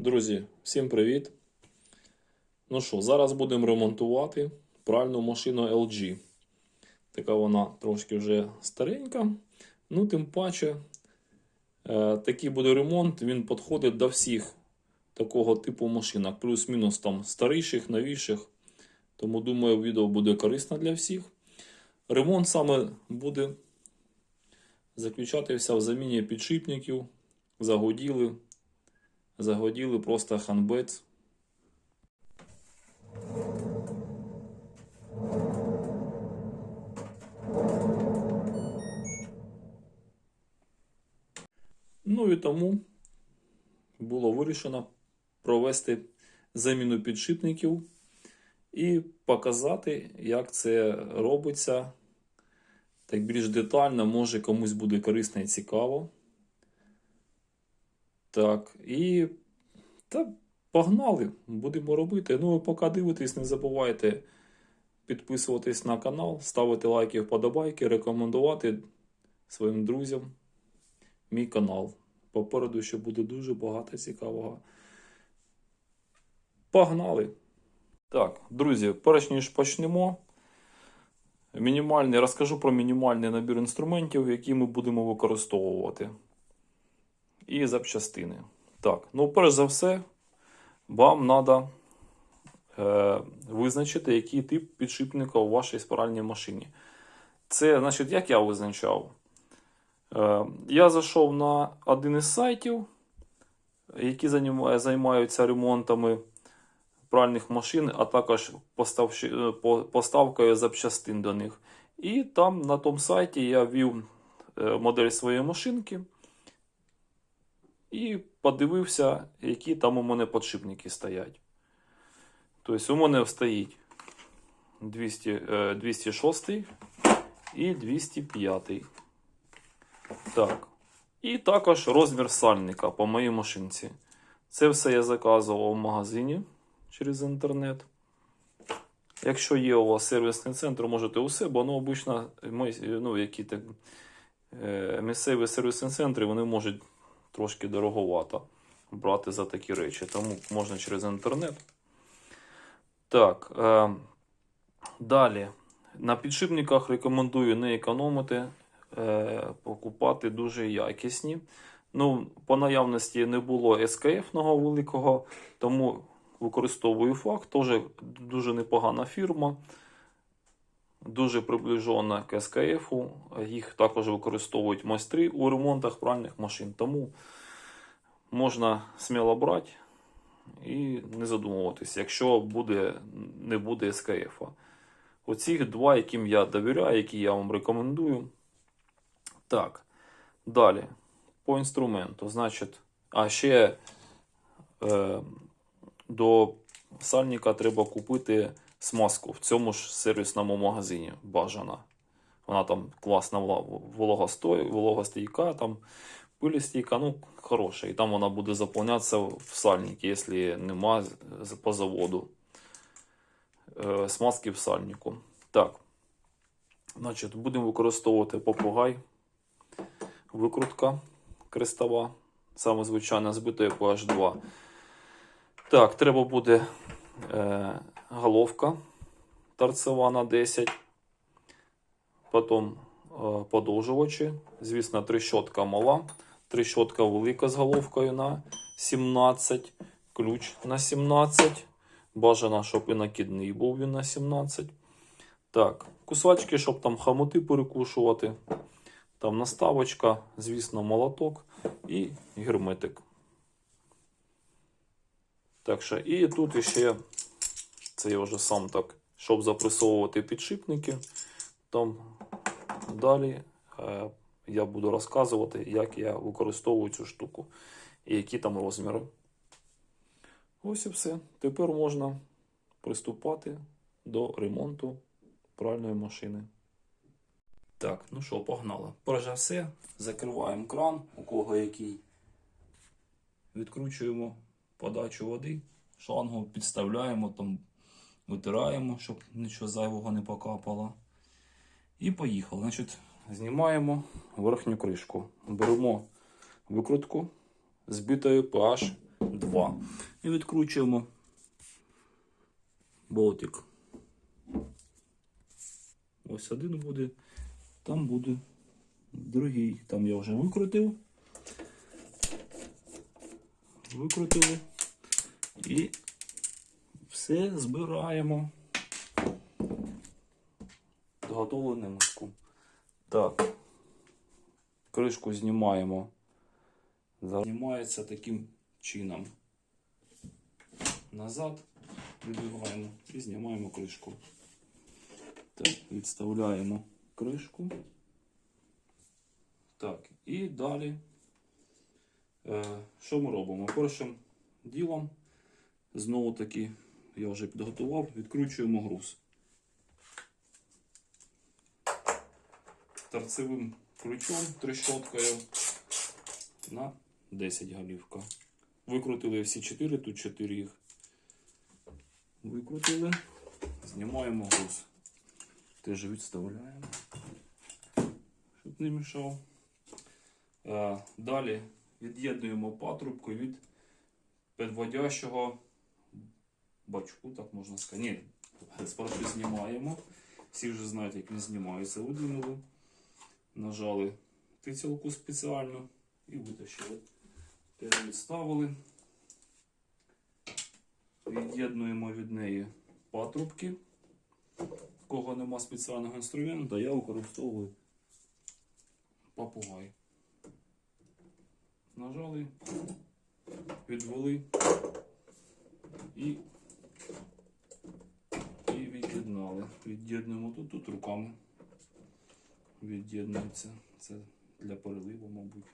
Друзі, всім привіт! Ну що, зараз будемо ремонтувати пральну машину LG. Така вона трошки вже старенька. Ну, тим паче, е, такий буде ремонт, він підходить до всіх такого типу машинок. Плюс-мінус там старіших, новіших. Тому думаю, відео буде корисно для всіх. Ремонт саме буде заключатися в заміні підшипників, загоділи. Загоділи просто ханбець. Ну і тому було вирішено провести заміну підшипників і показати, як це робиться. Так більш детально, може комусь буде корисно і цікаво. Так, і та погнали, будемо робити. Ну, і поки дивитесь, не забувайте підписуватись на канал, ставити лайки, вподобайки, рекомендувати своїм друзям мій канал. Попереду ще буде дуже багато цікавого. Погнали! Так, друзі, перш ніж почнемо. Мінімальний, розкажу про мінімальний набір інструментів, які ми будемо використовувати і запчастини. Так, ну перш за все, вам треба е, визначити, який тип підшипника у вашій спиральній машині. Це, значить, як я визначав? Е, я зайшов на один із сайтів, які займаються ремонтами пральних машин, а також е, поставкою запчастин до них. І там на тому сайті я ввів е, модель своєї машинки. І подивився, які там у мене подшипники стоять. Тобто у мене стоїть 200, е, 206 і 205. Так. І також розмір сальника по моїй машинці. Це все я заказував в магазині через інтернет. Якщо є у вас сервісний центр, можете у себе, ну обично ну, які так, е, місцеві сервісні центри вони можуть трошки дороговато брати за такі речі, тому можна через інтернет. Так, е, далі. На підшипниках рекомендую не економити, е, покупати дуже якісні. Ну, по наявності не було SKF-ного великого, тому використовую факт. Теж дуже непогана фірма. Дуже приближена к СКФ. Їх також використовують майстри у ремонтах пральних машин. Тому можна сміло брати і не задумуватися, якщо буде, не буде СКФ. Оці два, яким я довіряю, які я вам рекомендую. Так, далі. По інструменту. Значить, а ще е, до сальника треба купити смазку в цьому ж сервісному магазині бажана. Вона там класна вологостійка, там пилістійка, ну, хороша. І там вона буде заповнятися в сальнику, якщо нема по заводу е, смазки в сальнику. Так. Значить, будемо використовувати попугай, викрутка крестова, саме звичайна збита PH2. Так, треба буде е, головка торцева на 10. Потім е, подовжувачі. Звісно, трещотка мала. Трещотка велика з головкою на 17. Ключ на 17. Бажано, щоб і накидний був він на 17. Так, кусачки, щоб там хамути перекушувати. Там наставочка, звісно, молоток і герметик. Так що, і тут ще, це я вже сам так, щоб запресовувати підшипники. Там далі е, я буду розказувати, як я використовую цю штуку і які там розміри. Ось і все. Тепер можна приступати до ремонту пральної машини. Так, ну що, погнали. Перш за все, закриваємо кран, у кого який. Відкручуємо подачу води, шлангу підставляємо, там витираємо, щоб нічого зайвого не покапало. І поїхали. Значить, знімаємо верхню кришку. Беремо викрутку з бітою PH 2. І відкручуємо болтик. Ось один буде, там буде другий. Там я вже викрутив. Викрутили. І все збираємо. Підготовлене миску. Так. Кришку знімаємо. Знімається таким чином. Назад видвигаємо і знімаємо кришку. Так, відставляємо кришку. Так, і далі. Е, що ми робимо? Першим ділом, знову таки, я вже підготував, відкручуємо груз. Торцевим ключом, трещоткою на 10 голівка. Викрутили всі 4, тут 4 їх. Викрутили, знімаємо груз. Теж відставляємо, щоб не мішав. Е, Далі від'єднуємо патрубку від підводящого бачку, так можна сказати. Ні, спершу знімаємо. Всі вже знають, як він знімається. Видвинули, нажали тицялку спеціальну і витащили. Тепер відставили. Від'єднуємо від неї патрубки. В кого нема спеціального інструменту, я використовую папугай. Нажали, відвели і, і від'єднали. Від'єднуємо тут, тут руками. Від'єднується. Це для переливу, мабуть.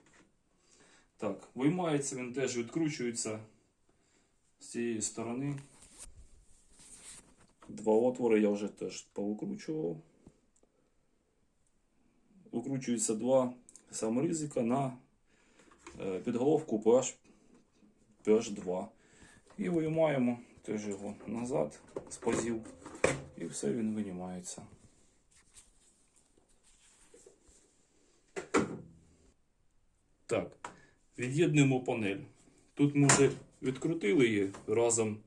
Так, виймається, він теж відкручується з цієї сторони. Два отвори я вже теж повикручував. Викручується два саморізика на е, підголовку PH, PH2. І виймаємо теж його назад з пазів. І все він винімається. Так, від'єднуємо панель. Тут ми вже відкрутили її разом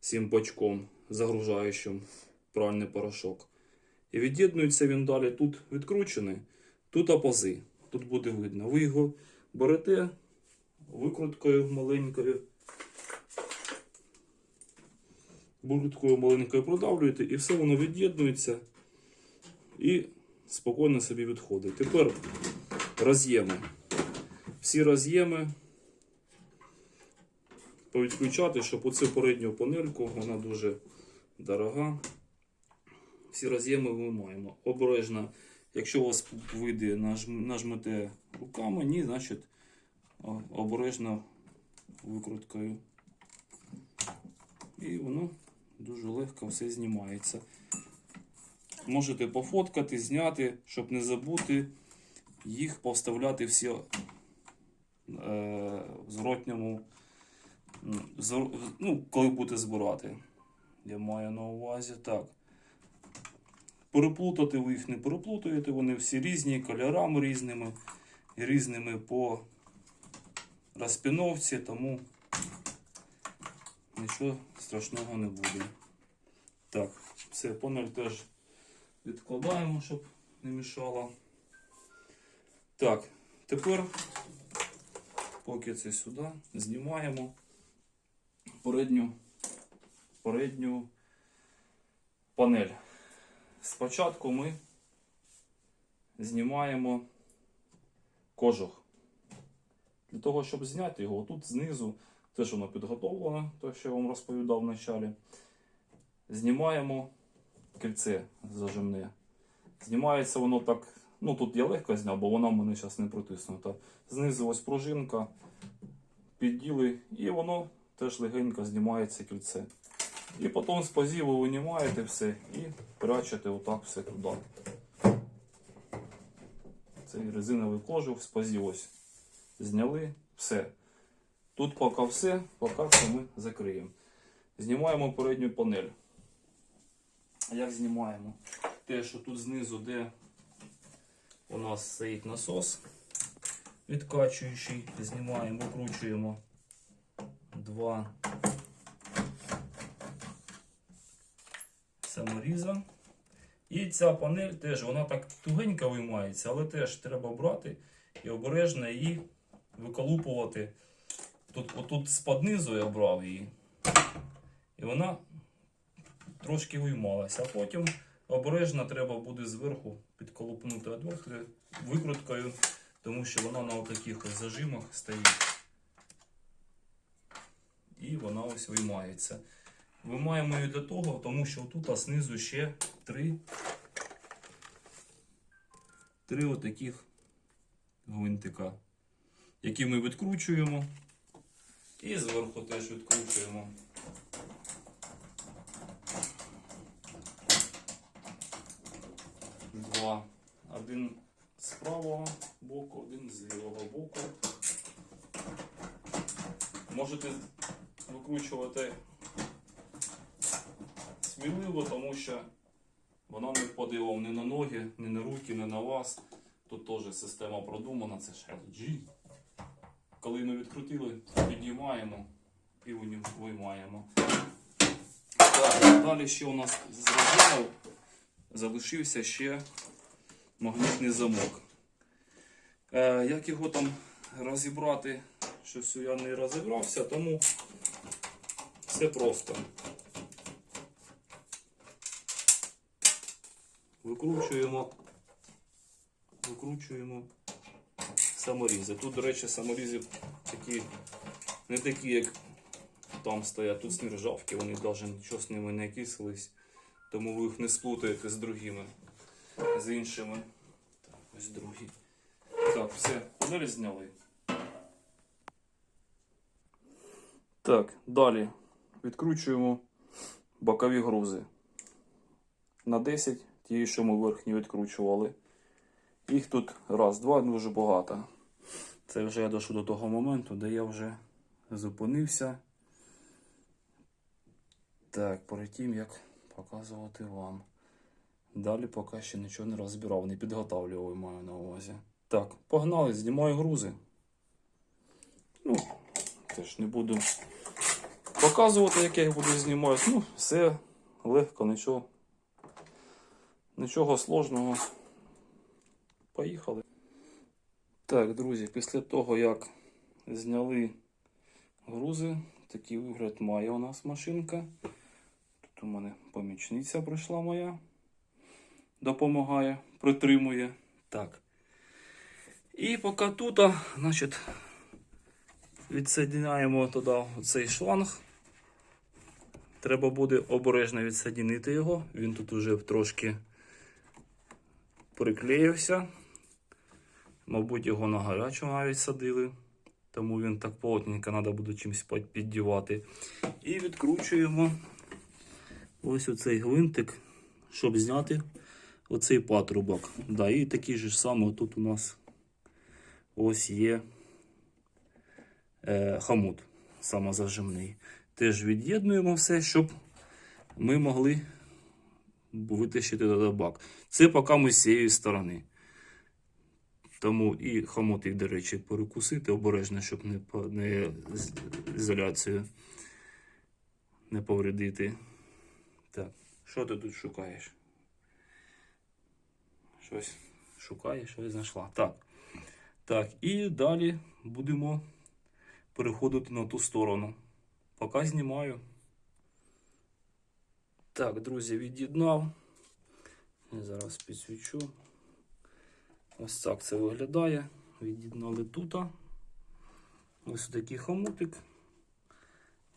з цим бачком, загружаючим пральний порошок. І від'єднується він далі. Тут відкручений, тут апази. Тут буде видно. Ви його берете викруткою маленькою. Бурткою маленькою продавлюєте, і все воно від'єднується і спокійно собі відходить. Тепер роз'єми. Всі роз'єми повідключати, щоб оцю передню панельку, вона дуже дорога. Всі роз'єми вимаємо. Обережно, якщо у вас вийде, нажмете руками, ні, значить обережно викруткою. І воно дуже легко все знімається. Можете пофоткати, зняти, щоб не забути їх поставляти всі е, в зворотньому, ну, коли будете збирати. Я маю на увазі так. Переплутати ви їх не переплутаєте, вони всі різні, кольорами різними, різними по розпіновці, тому нічого страшного не буде. Так, все, панель теж відкладаємо, щоб не мішало. Так, тепер, поки це сюди, знімаємо передню, передню панель. Спочатку ми знімаємо кожух. Для того, щоб зняти його, тут знизу теж воно підготовлене, те, що я вам розповідав в началі. Знімаємо кільце зажимне. Знімається воно так, ну тут я легко зняв, бо вона в мене зараз не протиснута. Знизу ось пружинка, підділи, і воно теж легенько знімається кільце. І потім з пазів ви винімаєте все і прячете отак все туди. Цей резиновий кожух з пазів ось зняли, все. Тут поки все, поки це ми закриємо. Знімаємо передню панель. Як знімаємо? Те, що тут знизу, де у нас стоїть насос відкачуючий, знімаємо, викручуємо два саморіза. І ця панель теж вона так тугенько виймається, але теж треба брати і обережно її виколупувати. Тут, отут з-під низу я брав її. І вона трошки виймалася. А потім обережно треба буде зверху підколупнути отвертки викруткою, тому що вона на таких зажимах стоїть. І вона ось виймається. Виймаємо її для того, тому що тут знизу ще три, три отаких гвинтика, які ми відкручуємо. І зверху теж відкручуємо. Два. Один з правого боку, один з лівого боку. Можете викручувати сміливо, тому що вона не впаде вам ні на ноги, ні на руки, ні на вас. Тут теж система продумана, це ж LG. Коли ми відкрутили, піднімаємо і виймаємо. Так, далі ще у нас з роз'ємів залишився ще магнітний замок. Е, як його там розібрати, щось я не розібрався, тому все просто. Викручуємо, викручуємо саморізи. Тут, до речі, саморізи такі, не такі, як там стоять. Тут з нержавки, вони навіть нічого з ними не кислились, тому ви їх не сплутаєте з другими, з іншими. Так, ось другі. Так, все, панель зняли. Так, далі відкручуємо бокові грузи. На 10, ті, що ми верхні відкручували. Їх тут раз, два, дуже багато. Це вже я дійшов до того моменту, де я вже зупинився. Так, перед тим як показувати вам. Далі поки ще нічого не розбирав, не підготавлював, маю на увазі. Так, погнали, знімаю грузи. Ну, теж не буду показувати, як я їх буду знімати. Ну, все легко, нічого. Нічого сложного. Поїхали. Так, друзі, після того, як зняли грузи, такий вигляд має у нас машинка. Тут у мене помічниця прийшла моя. Допомагає, притримує. Так. І поки тут, значить, відсоединяємо туди цей шланг. Треба буде обережно відсоединити його. Він тут уже трошки приклеївся. Мабуть, його на гарячу навіть садили, тому він так плотненько треба буде чимось піддівати. І відкручуємо ось оцей гвинтик, щоб зняти оцей патрубок. Да, і такий же самий тут у нас ось є е, хомут самозажимний. Теж від'єднуємо все, щоб ми могли витащити бак. Це поки ми з цієї сторони. Тому і хомутик, до речі, перекусити обережно, щоб не, не ізоляцію не повредити. Так, що ти тут шукаєш? Щось шукаєш, щось знайшла. Так. Так, і далі будемо переходити на ту сторону. Поки знімаю. Так, друзі, від'єднав. Зараз підсвічу. Ось так це виглядає. Від'єднали тут. Ось такий хомутик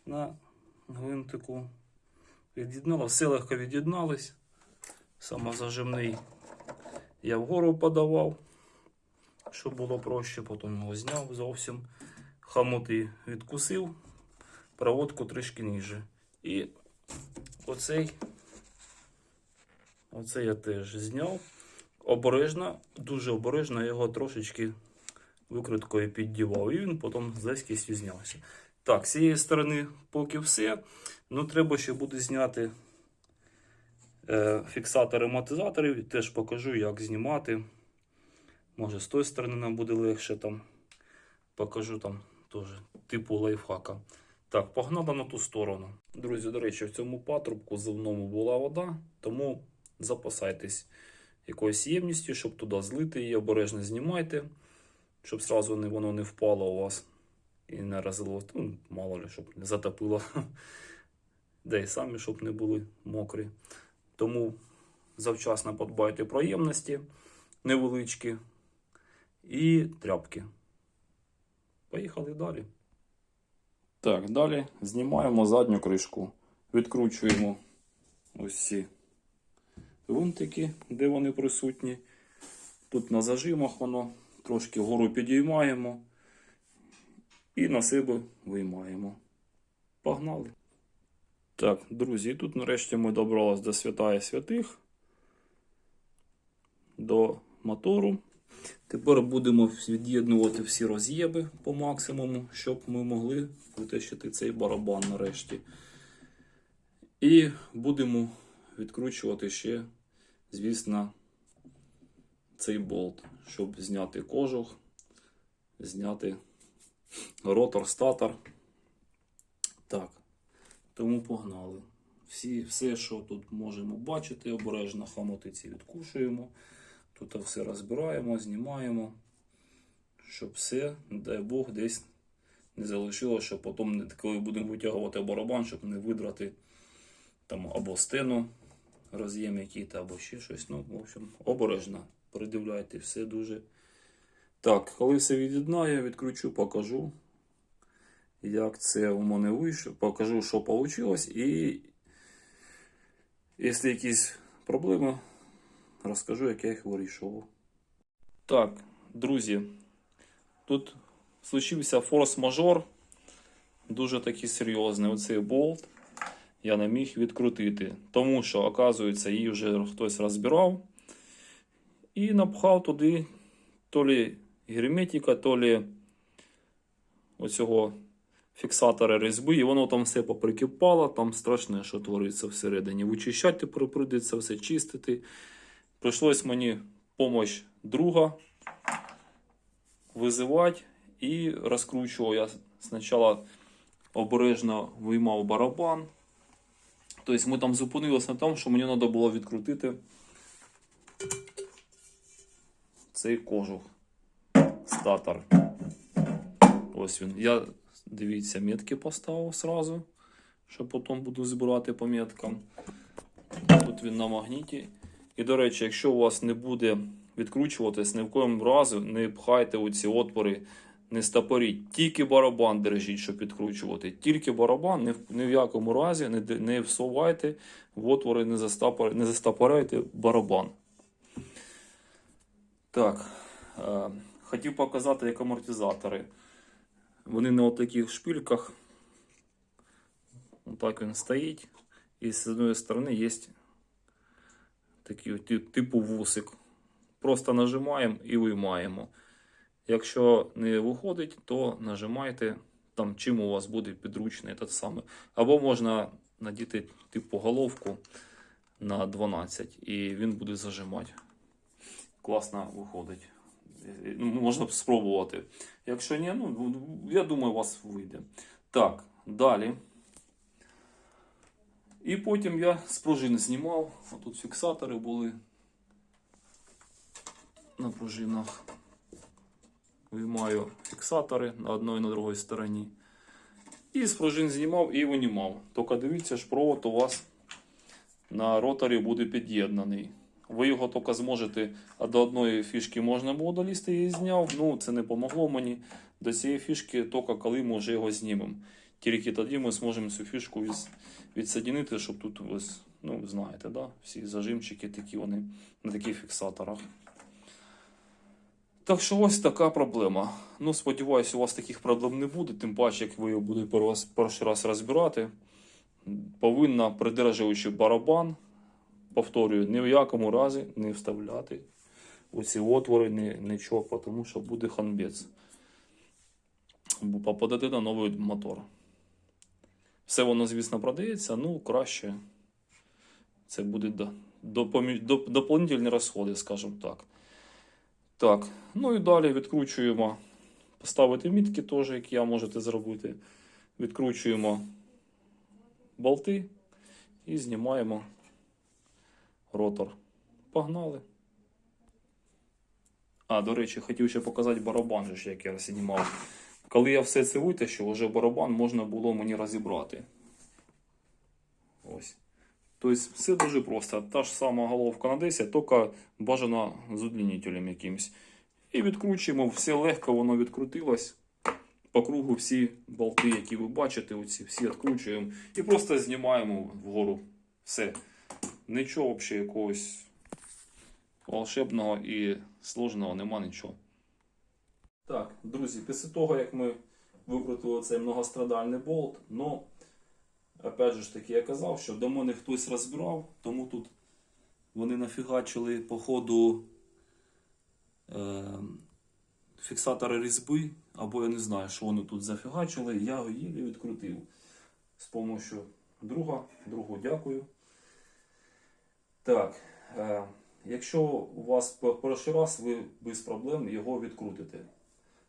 на гвинтику. Від'єднала, все легко від'єднались. Самозажимний я вгору подавав, щоб було проще, потім його зняв зовсім. Хомути відкусив, проводку трішки ніже. І оцей, оцей я теж зняв. Обережно, дуже обережно його трошечки викруткою піддівав. І він потім з легкістю знявся. Так, з цієї сторони поки все. Ну, треба ще буде зняти е, фіксатори амортизаторів. Теж покажу, як знімати. Може, з тої сторони нам буде легше там. Покажу там теж типу лайфхака. Так, погнали на ту сторону. Друзі, до речі, в цьому патрубку зливному була вода, тому запасайтесь якоюсь ємністю, щоб туди злити її, обережно знімайте, щоб не, воно не впало у вас і не розлилось. Ну, мало ли, щоб не затопило. Де й самі, щоб не були мокрі. Тому завчасно подбайте про ємності невеличкі і тряпки. Поїхали далі. Так, далі знімаємо задню кришку, відкручуємо ось ці винтики, де вони присутні. Тут на зажимах воно трошки вгору підіймаємо і на себе виймаємо. Погнали. Так, друзі, і тут нарешті ми добрались до святая святих, до мотору. Тепер будемо від'єднувати всі роз'єби по максимуму, щоб ми могли витащити цей барабан нарешті. І будемо відкручувати ще, звісно, цей болт, щоб зняти кожух, зняти ротор, статор. Так, тому погнали. Всі, все, що тут можемо бачити, обережно хамотиці відкушуємо. Тут все розбираємо, знімаємо, щоб все, дай Бог, десь не залишилося, щоб потім, коли будемо витягувати барабан, щоб не видрати там або стену, роз'єм який або ще щось. Ну, в общем, обережно. Придивляйте все дуже. Так, коли все від'єднаю, відкручу, покажу, як це у мене вийшло. Покажу, що вийшло. І якщо якісь проблеми, розкажу, як я їх вирішував. Так, друзі, тут случився форс-мажор, дуже такий серйозний. Оцей болт я не міг відкрутити, тому що, оказується, її вже хтось розбирав і напхав туди то лі герметика, то лі оцього фіксатора різьби, і воно там все поприкипало, там страшне, що твориться всередині. Вичищати тепер прийдеться все чистити. Прийшлось мені помощь друга визивати і розкручував. Я спочатку обережно виймав барабан. Тобто ми там зупинилися на тому, що мені треба було відкрутити цей кожух. Статор. Ось він. Я, дивіться, метки поставив сразу, що потім буду збирати по меткам. Тут він на магніті. І, до речі, якщо у вас не буде відкручуватись, ні в коєму разі не пхайте у ці отвори, не стопоріть. Тільки барабан держіть, щоб підкручувати. Тільки барабан, ні в, ні в якому разі не, не всувайте в отвори, не, застопор, не застопоряйте барабан. Так, е, хотів показати, як амортизатори. Вони на таких шпильках. Отак він стоїть. І з одної сторони є такий типу вусик. Просто нажимаємо і виймаємо. Якщо не виходить, то нажимайте там, чим у вас буде підручний этот самий. Або можна надіти типу головку на 12 і він буде зажимати. Класно виходить. Ну, Можна спробувати. Якщо ні, ну я думаю, у вас вийде. Так, далі. І потім я з пружини знімав. Тут фіксатори були на пружинах. Виймаю фіксатори на одній і на другій стороні. І з пружин знімав і винімав. Тільки дивіться, ж провод у вас на роторі буде під'єднаний. Ви його тільки зможете, а до одної фішки можна було долізти, її зняв. Ну, це не помогло мені. До цієї фішки тільки коли ми вже його знімемо. Тільки тоді ми зможемо цю фішку від, відсоединити, щоб тут ось, ну, знаєте, да? всі зажимчики такі вони на таких фіксаторах. Так що ось така проблема. Ну, сподіваюся, у вас таких проблем не буде, тим паче, як ви його будете перший раз- розбирати. Повинна, придержуючи барабан, повторюю, ні в якому разі не вставляти у ці отвори ні, нічого, тому що буде ханбець. Бо попадете на новий мотор. Все воно, звісно, продається, ну краще. Це буде до, допомі- доп- доповнительні розходи, скажімо так. Так, ну і далі відкручуємо. Поставити мітки теж, як я можете зробити. Відкручуємо болти і знімаємо ротор. Погнали. А, до речі, хотів ще показати барабан, як я знімав. Коли я все це витащив, вже барабан можна було мені розібрати. Тобто все дуже просто. Та ж сама головка на 10, тільки бажано з удлінителем якимось. І відкручуємо, все легко воно відкрутилось. По кругу всі болти, які ви бачите, оці всі відкручуємо і просто знімаємо вгору. Все. Нічого взагалі якогось волшебного і сложного нема нічого. Так, друзі, після того, як ми викрутили цей многострадальний болт, ну, опять же ж таки, я казав, що до мене хтось розбирав, тому тут вони нафігачили по ходу е, фіксатори різьби, або я не знаю, що вони тут зафігачили, я його їлі відкрутив. З допомогою друга, другу дякую. Так, е, якщо у вас перший раз, ви без проблем його відкрутите.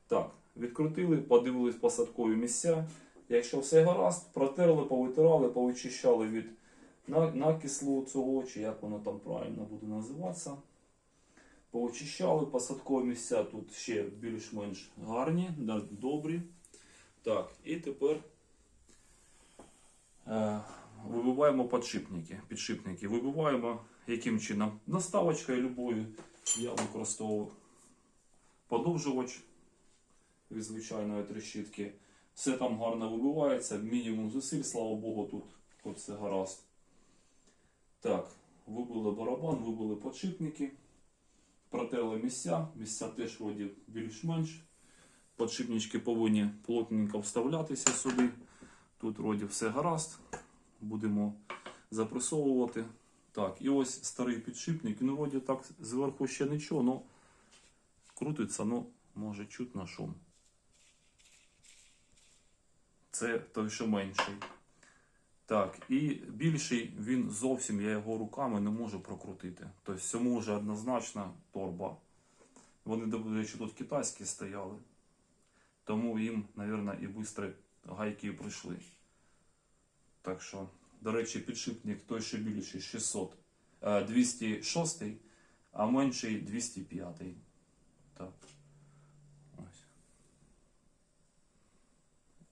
Так, відкрутили, подивились посадкові місця. Якщо все гаразд, протерли, повитирали, повичищали від накислу цього, чи як воно там правильно буде називатися. Повичищали посадкові місця тут ще більш-менш гарні, добрі. Так, і тепер е, вибиваємо підшипники. підшипники. Вибиваємо яким чином? Наставочкою любою. Я використовував подовжувач від звичайної трещітки. Все там гарно вибивається, мінімум зусиль, слава Богу, тут все гаразд. Так, вибили барабан, вибили подшипники, протерли місця, місця теж вроді більш-менш. Подшипнички повинні плотненько вставлятися сюди. Тут вроді все гаразд. Будемо запресовувати. Так, і ось старий підшипник. Ну, вроді так зверху ще нічого, але крутиться, ну, може чутно шум. Це той, що менший. Так, і більший він зовсім, я його руками не можу прокрутити. Тобто цьому вже однозначно торба. Вони, до речі, тут китайські стояли. Тому їм, мабуть, і швидко гайки прийшли. Так що, до речі, підшипник той, що більший 600, е, 206, а менший 205. Так. Ось.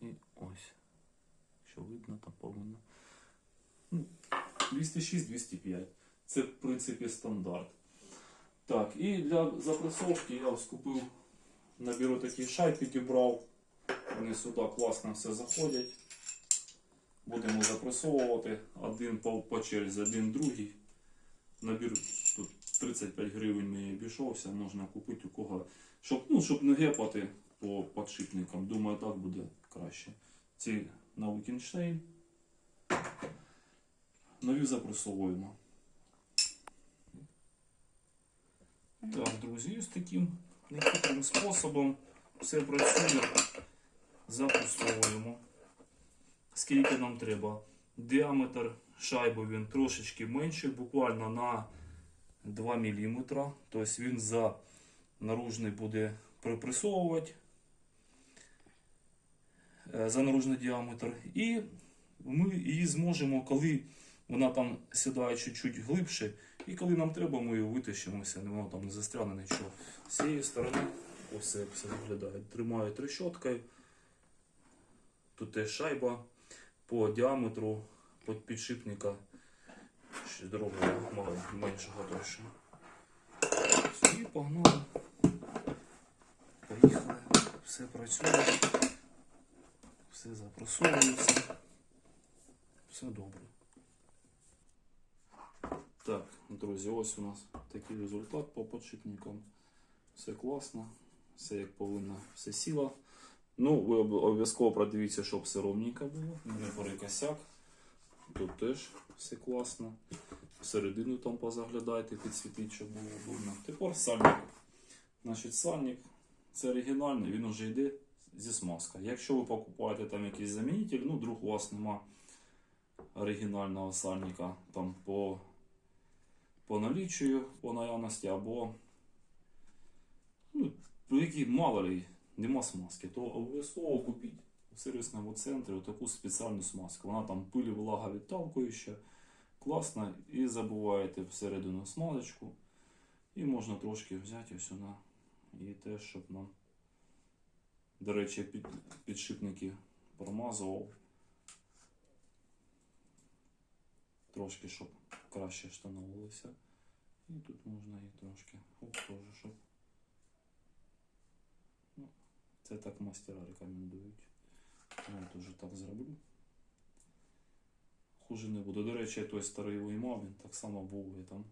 І ось. Видно. Ну, 206-205. Це, в принципі, стандарт. Так, і для запресовки я ось купив набіру такі шайби підібрав. Вони сюди класно все заходять. Будемо запресовувати один по, по черзі, один другий. Набір тут 35 гривень мені обійшовся, можна купити у кого. Щоб, ну, щоб не гепати по подшипникам. Думаю, так буде краще. Ці на Вікінштейн. Нові запресовуємо. Так, друзі, ось таким нехитрим способом все працює. Запресовуємо. Скільки нам треба? Діаметр шайби він трошечки менший, буквально на 2 мм. Тобто він за наружний буде припресовувати е, за наружний діаметр. І ми її зможемо, коли вона там сідає чуть-чуть глибше, і коли нам треба, ми її витащимося, воно там не застряне нічого. З цієї сторони ось це все виглядає. Тримаю трещоткою. Тут теж шайба по діаметру під підшипника другого маленького, меншого трошки. І погнали. Поїхали. Все працює. Все запросовується. Все добре. Так, друзі, ось у нас такий результат по подшипникам. Все класно, все як повинно, все сіло. Ну, ви обов'язково продивіться, щоб все ровненько було, не перекосяк. Тут теж все класно. Всередину там позаглядайте, підсвітіть, щоб було видно. Тепер сальник. Значить, сальник це оригінальний, він вже йде зі смазкою. Якщо ви покупаєте там якийсь замінитель, ну, вдруг у вас нема оригінального сальника там по, по наліччю, по наявності, або ну, які мало ли нема смазки, то обов'язково купіть в сервісному центрі таку спеціальну смазку. Вона там пилі влага відталкуюча, класна. І забуваєте всередину смазочку. І можна трошки взяти ось вона. І теж, щоб нам. До речі, під, підшипники промазував. Трошки, щоб краще штановувалося. І тут можна і трошки. Оп, теж, щоб. Ну, це так мастера рекомендують. Я теж так зроблю. Хуже не буде. До речі, той старий виймав, він так само був і там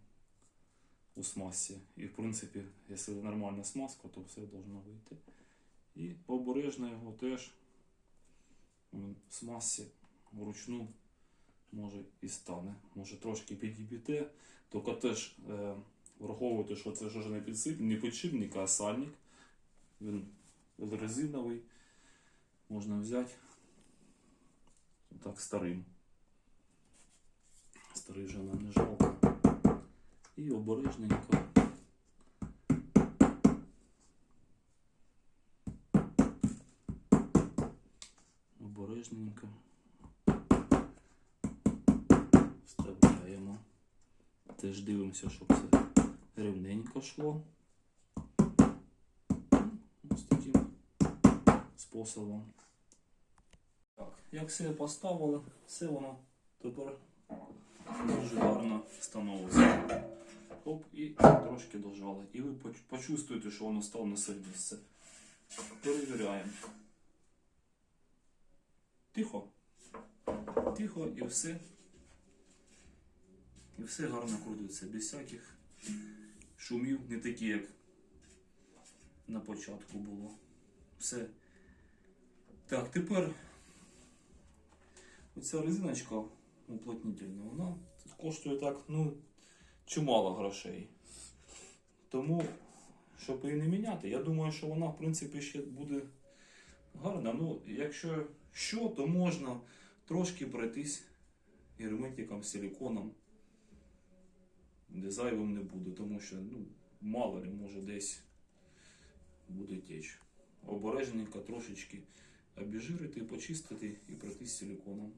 у смазці. І в принципі, якщо нормальна смазка, то все должно вийти. І обережно його теж м, в смазці вручну може і стане. Може трошки підіб'єте, тільки теж е, враховуйте, що це ж уже не підсип, не підшипник, а сальник. Він резиновий. Можна взяти так старим. Старий вже нам не жалко. І обережненько. Обережненько. Вставляємо. Теж дивимося, щоб все рівненько йшло. Ось таким способом. Так, як все поставили, все воно тепер дуже гарно становиться. Оп, і трошки дожали. І ви почувствуєте, що воно стало на своє. Перевіряємо. Тихо. Тихо і все. І все гарно крутиться, без всяких шумів, не такі, як на початку було. Все. Так, тепер оця резиночка уплотнительна, вона коштує так, ну, чимало грошей. Тому, щоб її не міняти, я думаю, що вона, в принципі, ще буде гарна. Ну, якщо що, то можна трошки пройтись герметиком, силіконом, де зайвим не буде, тому що, ну, мало ли, може десь буде теч. Обережненько трошечки обіжирити, почистити і пройтись силіконом.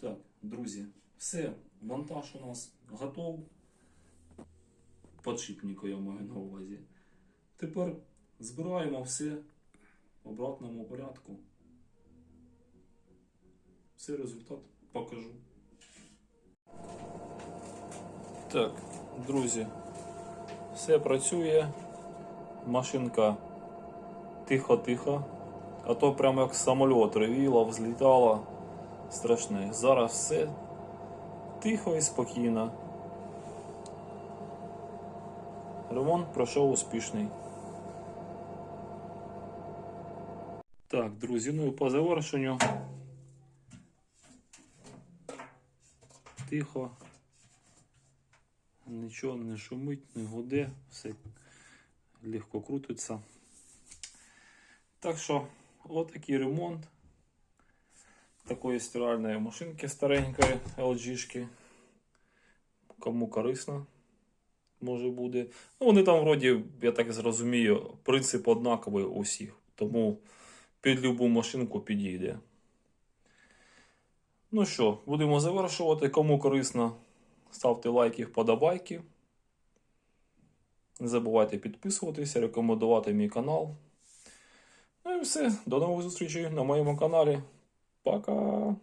Так, друзі, все, монтаж у нас готов. Подшипника я маю на увазі. Тепер збираємо все обратному порядку. Все результат покажу. Так, друзі, все працює. Машинка тихо-тихо. А то прямо як самоліт ревіла, взлітала. Страшне. Зараз все тихо і спокійно. Ремонт пройшов успішний. Так, друзі, ну і по завершенню. Тихо. Нічого не шумить, не гуде, все легко крутиться. Так що, отакий ремонт такої стиральної машинки старенької LG. Кому корисно, може буде. Ну, вони там, вроді, я так зрозумію, принцип однаковий у всіх. Тому під любу машинку підійде. Ну що, будемо завершувати. Кому корисно, ставте лайки, вподобайки. Не забувайте підписуватися, рекомендувати мій канал. Ну і все. До нових зустрічей на моєму каналі. Пока!